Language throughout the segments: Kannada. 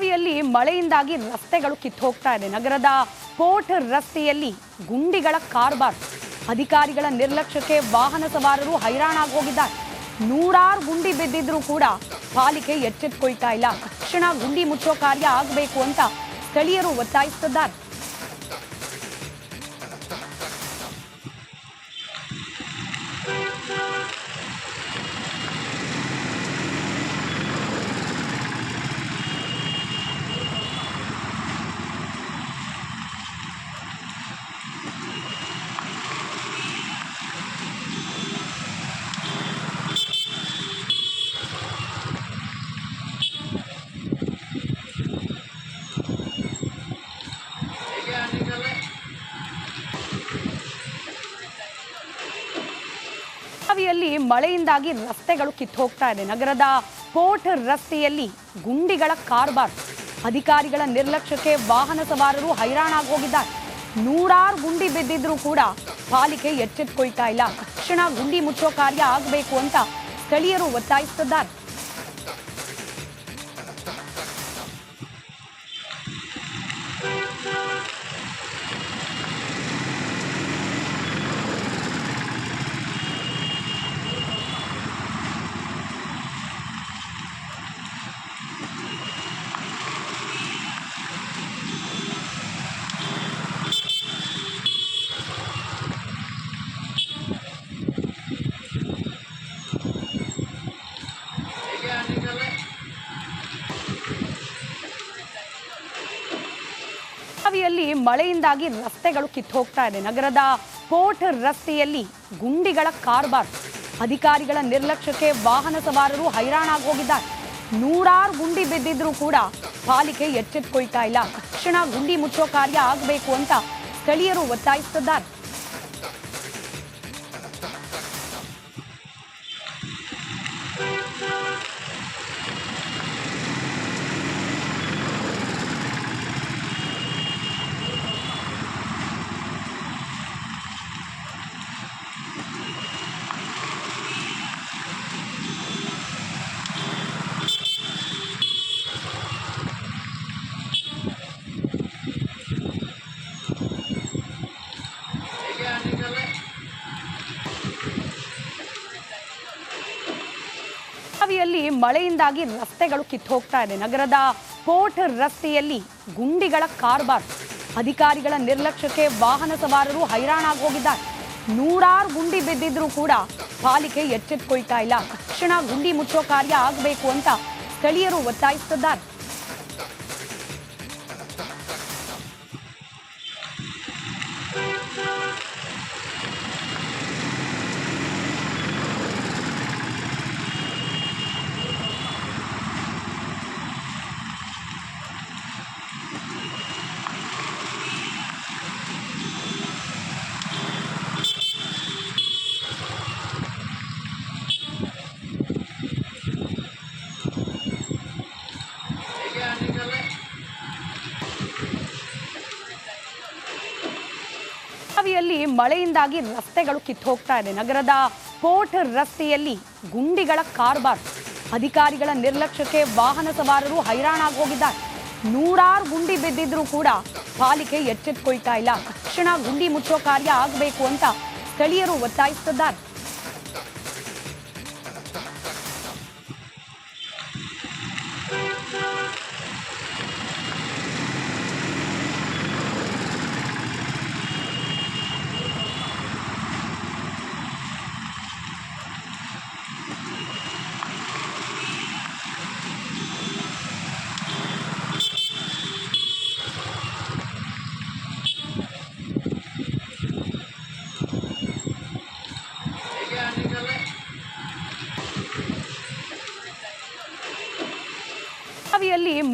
ಬೆಳಗಾವಿಯಲ್ಲಿ ಮಳೆಯಿಂದಾಗಿ ರಸ್ತೆಗಳು ಕಿತ್ತು ಹೋಗ್ತಾ ಇದೆ. ನಗರದ ಕೋಟ್ ರಸ್ತೆಯಲ್ಲಿ ಗುಂಡಿಗಳ ಕಾರ್ಬಾರ್ ಅಧಿಕಾರಿಗಳ ನಿರ್ಲಕ್ಷ್ಯಕ್ಕೆ ವಾಹನ ಸವಾರರು ಹೈರಾಣಾಗಿ ಹೋಗಿದ್ದಾರೆ. ನೂರಾರು ಗುಂಡಿ ಬಿದ್ದಿದ್ರೂ ಕೂಡ ಪಾಲಿಕೆ ಎಚ್ಚೆತ್ಕೊಳ್ತಾ ಇಲ್ಲ. ತಕ್ಷಣ ಗುಂಡಿ ಮುಚ್ಚೋ ಕಾರ್ಯ ಆಗಬೇಕು ಅಂತ ಸ್ಥಳೀಯರು ಒತ್ತಾಯಿಸುತ್ತಿದ್ದಾರೆ. ಬೆಳಗಾವಿಯಲ್ಲಿ ಮಳೆಯಿಂದಾಗಿ ರಸ್ತೆಗಳು ಕಿತ್ತು ಹೋಗ್ತಾ ಇದೆ. ನಗರದ ಕೋಟ್ ರಸ್ತೆಯಲ್ಲಿ ಗುಂಡಿಗಳ ಕಾರ್ಬಾರ್ ಅಧಿಕಾರಿಗಳ ನಿರ್ಲಕ್ಷ್ಯಕ್ಕೆ ವಾಹನ ಸವಾರರು ಹೈರಾಣಾಗಿ ಹೋಗಿದ್ದಾರೆ. ನೂರಾರು ಗುಂಡಿ ಬಿದ್ದಿದ್ರೂ ಕೂಡ ಪಾಲಿಕೆ ಎಚ್ಚೆತ್ಕೊಳ್ತಾ ಇಲ್ಲ. ತಕ್ಷಣ ಗುಂಡಿ ಮುಚ್ಚೋ ಕಾರ್ಯ ಆಗಬೇಕು ಅಂತ ಸ್ಥಳೀಯರು ಒತ್ತಾಯಿಸುತ್ತಿದ್ದಾರೆ. ಮಳೆಯಿಂದಾಗಿ ರಸ್ತೆಗಳು ಕಿತ್ತು ಹೋಗ್ತಾ ಇದೆ. ನಗರದ ಕೋಟ್ ರಸ್ತೆಯಲ್ಲಿ ಗುಂಡಿಗಳ ಕಾರ್ಬಾರ್ ಅಧಿಕಾರಿಗಳ ನಿರ್ಲಕ್ಷ್ಯಕ್ಕೆ ವಾಹನ ಸವಾರರು ಹೈರಾಣಾಗಿ ಹೋಗಿದ್ದಾರೆ. ನೂರಾರು ಗುಂಡಿ ಬಿದ್ದಿದ್ರೂ ಕೂಡ ಪಾಲಿಕೆ ಎಚ್ಚೆತ್ತುಕೊಳ್ತಾ ಇಲ್ಲ. ತಕ್ಷಣ ಗುಂಡಿ ಮುಚ್ಚೋ ಕಾರ್ಯ ಆಗಬೇಕು ಅಂತ ಸ್ಥಳೀಯರು ಒತ್ತಾಯಿಸುತ್ತಿದ್ದಾರೆ. ಮಳೆಯಿಂದಾಗಿ ರಸ್ತೆಗಳು ಕಿತ್ತು ಹೋಗ್ತಾ ಇದೆ. ನಗರದ ಪೋರ್ಟ್ ರಸ್ತೆಯಲ್ಲಿ ಗುಂಡಿಗಳ ಕಾರ್ಬಾರ್ ಅಧಿಕಾರಿಗಳ ನಿರ್ಲಕ್ಷ್ಯಕ್ಕೆ ವಾಹನ ಸವಾರರು ಹೈರಾಣಾಗಿ ಹೋಗಿದ್ದಾರೆ ನೂರಾರು ಗುಂಡಿ ಬಿದ್ದಿದ್ರೂ ಕೂಡ ಪಾಲಿಕೆ ಎಚ್ಚೆತ್ತುಕೊಳ್ತಾ ಇಲ್ಲ. ತಕ್ಷಣ ಗುಂಡಿ ಮುಚ್ಚೋ ಕಾರ್ಯ ಆಗಬೇಕು ಅಂತ ಸ್ಥಳೀಯರು ಒತ್ತಾಯಿಸುತ್ತಿದ್ದಾರೆ. ಬೆಳಗಾವಿಯಲ್ಲಿ ಮಳೆಯಿಂದಾಗಿ ರಸ್ತೆಗಳು ಕಿತ್ತು ಹೋಗ್ತಾ ಇದೆ. ನಗರದ ಪೋರ್ಟ್ ರಸ್ತೆಯಲ್ಲಿ ಗುಂಡಿಗಳ ಕಾರ್ಬಾರ್ ಅಧಿಕಾರಿಗಳ ನಿರ್ಲಕ್ಷ್ಯಕ್ಕೆ ವಾಹನ ಸವಾರರು ಹೈರಾಣಾಗಿ ಹೋಗಿದ್ದಾರೆ. ನೂರಾರು ಗುಂಡಿ ಬಿದ್ದಿದ್ರೂ ಕೂಡ ಪಾಲಿಕೆ ಎಚ್ಚೆತ್ಕೊಳ್ತಾ ಇಲ್ಲ. ತಕ್ಷಣ ಗುಂಡಿ ಮುಚ್ಚೋ ಕಾರ್ಯ ಆಗಬೇಕು ಅಂತ ಸ್ಥಳೀಯರು ಒತ್ತಾಯಿಸುತ್ತಿದ್ದಾರೆ.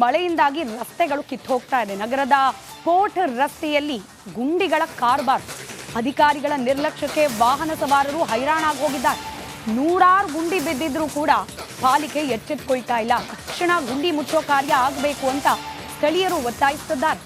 ಮಳೆಯಿಂದಾಗಿ ರಸ್ತೆಗಳು ಕಿತ್ತು ಹೋಗ್ತಾ ಇದೆ. ನಗರದ ಕೋಟ್ ರಸ್ತೆಯಲ್ಲಿ ಗುಂಡಿಗಳ ಕಾರ್ಬಾರ್ ಅಧಿಕಾರಿಗಳ ನಿರ್ಲಕ್ಷ್ಯಕ್ಕೆ ವಾಹನ ಸವಾರರು ಹೈರಾಣಾಗಿ ಹೋಗಿದ್ದಾರೆ. ನೂರಾರು ಗುಂಡಿ ಬಿದ್ದಿದ್ರೂ ಕೂಡ ಪಾಲಿಕೆ ಎಚ್ಚೆತ್ಕೊಳ್ತಾ ಇಲ್ಲ. ತಕ್ಷಣ ಗುಂಡಿ ಮುಚ್ಚೋ ಕಾರ್ಯ ಆಗಬೇಕು ಅಂತ ಸ್ಥಳೀಯರು ಒತ್ತಾಯಿಸುತ್ತಿದ್ದಾರೆ.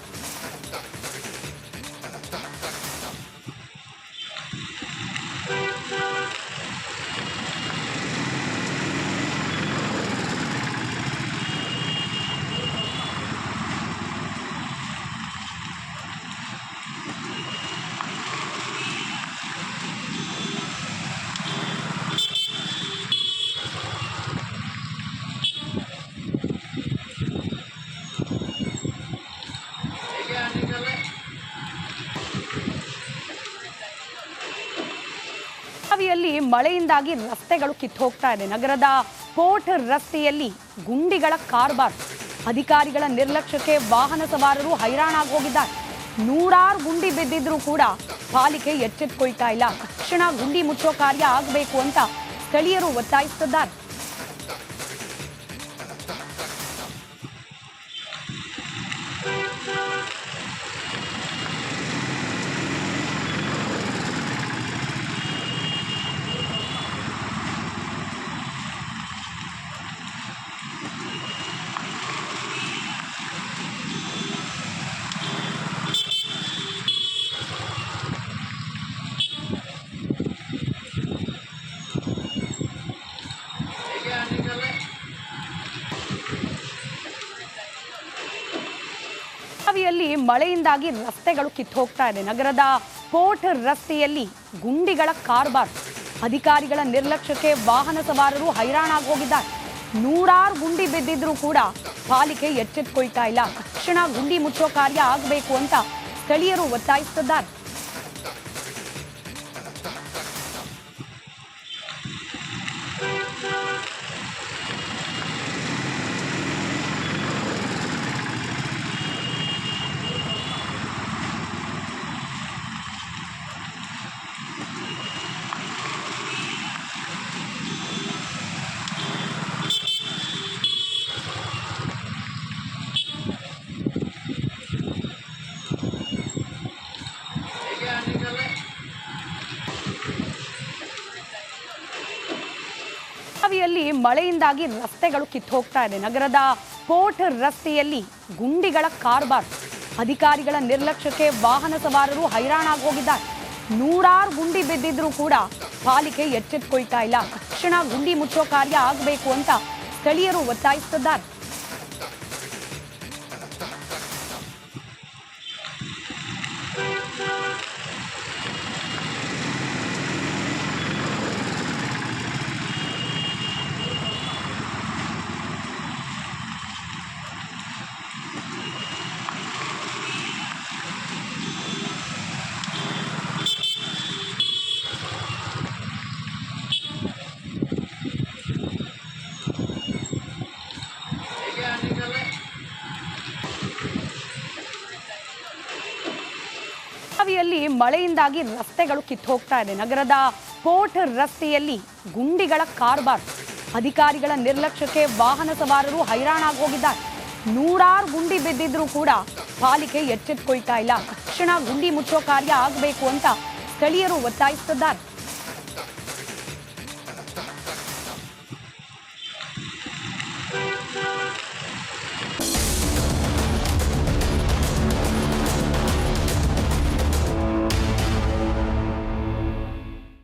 ಮಳೆಯಿಂದಾಗಿ ರಸ್ತೆಗಳು ಕಿತ್ತು ಹೋಗ್ತಾ ಇದೆ. ನಗರದ ಕೋಟ್ ರಸ್ತೆಯಲ್ಲಿ ಗುಂಡಿಗಳ ಕಾರ್ಬಾರ್ ಅಧಿಕಾರಿಗಳ ನಿರ್ಲಕ್ಷ್ಯಕ್ಕೆ ವಾಹನ ಸವಾರರು ಹೈರಾಣಾಗಿ ಹೋಗಿದ್ದಾರೆ. ನೂರಾರು ಗುಂಡಿ ಬಿದ್ದಿದ್ರೂ ಕೂಡ ಪಾಲಿಕೆ ಎಚ್ಚೆತ್ಕೊಳ್ತಾ ಇಲ್ಲ. ತಕ್ಷಣ ಗುಂಡಿ ಮುಚ್ಚೋ ಕಾರ್ಯ ಆಗಬೇಕು ಅಂತ ಸ್ಥಳೀಯರು ಒತ್ತಾಯಿಸುತ್ತಿದ್ದಾರೆ. ಬೆಳಗಾವಿಯಲ್ಲಿ ಮಳೆಯಿಂದಾಗಿ ರಸ್ತೆಗಳು ಕಿತ್ತು ಹೋಗ್ತಾ ಇದೆ. ನಗರದ ಕೋಟ್ ರಸ್ತೆಯಲ್ಲಿ ಗುಂಡಿಗಳ ಕಾರ್ಬಾರ್ ಅಧಿಕಾರಿಗಳ ನಿರ್ಲಕ್ಷ್ಯಕ್ಕೆ ವಾಹನ ಸವಾರರು ಹೈರಾಣಾಗಿ ಹೋಗಿದ್ದಾರೆ. ನೂರಾರು ಗುಂಡಿ ಬಿದ್ದಿದ್ರೂ ಕೂಡ ಪಾಲಿಕೆ ಎಚ್ಚೆತ್ಕೊಳ್ತಾ ಇಲ್ಲ. ತಕ್ಷಣ ಗುಂಡಿ ಮುಚ್ಚೋ ಕಾರ್ಯ ಆಗಬೇಕು ಅಂತ ಸ್ಥಳೀಯರು ಒತ್ತಾಯಿಸುತ್ತಿದ್ದಾರೆ. ಮಳೆಯಿಂದಾಗಿ ರಸ್ತೆಗಳು ಕಿತ್ತು ಹೋಗ್ತಾ ಇದೆ. ನಗರದ ಕೋಟ್ ರಸ್ತೆಯಲ್ಲಿ ಗುಂಡಿಗಳ ಕಾರ್ಬಾರ್ ಅಧಿಕಾರಿಗಳ ನಿರ್ಲಕ್ಷ್ಯಕ್ಕೆ ವಾಹನ ಸವಾರರು ಹೈರಾಣಾಗಿ ಹೋಗಿದ್ದಾರೆ ನೂರಾರು ಗುಂಡಿ ಬಿದ್ದಿದ್ರೂ ಕೂಡ ಪಾಲಿಕೆ ಎಚ್ಚೆತ್ತುಕೊಳ್ತಾ ಇಲ್ಲ. ತಕ್ಷಣ ಗುಂಡಿ ಮುಚ್ಚೋ ಕಾರ್ಯ ಆಗಬೇಕು ಅಂತ ಸ್ಥಳೀಯರು ಒತ್ತಾಯಿಸುತ್ತಿದ್ದಾರೆ. ಮಳೆಯಿಂದಾಗಿ ರಸ್ತೆಗಳು ಕಿತ್ತು ಹೋಗ್ತಾ ಇದೆ. ನಗರದ ಪೋರ್ಟ್ ರಸ್ತೆಯಲ್ಲಿ ಗುಂಡಿಗಳ ಕಾರ್ಬಾರ್ ಅಧಿಕಾರಿಗಳ ನಿರ್ಲಕ್ಷ್ಯಕ್ಕೆ ವಾಹನ ಸವಾರರು ಹೈರಾಣಾಗಿ ಹೋಗಿದ್ದಾರೆ. ನೂರಾರು ಗುಂಡಿ ಬಿದ್ದಿದ್ರೂ ಕೂಡ ಪಾಲಿಕೆ ಎಚ್ಚೆತ್ಕೊಳ್ತಾ ಇಲ್ಲ. ತಕ್ಷಣ ಗುಂಡಿ ಮುಚ್ಚೋ ಕಾರ್ಯ ಆಗಬೇಕು ಅಂತ ಸ್ಥಳೀಯರು ಒತ್ತಾಯಿಸುತ್ತಿದ್ದಾರೆ.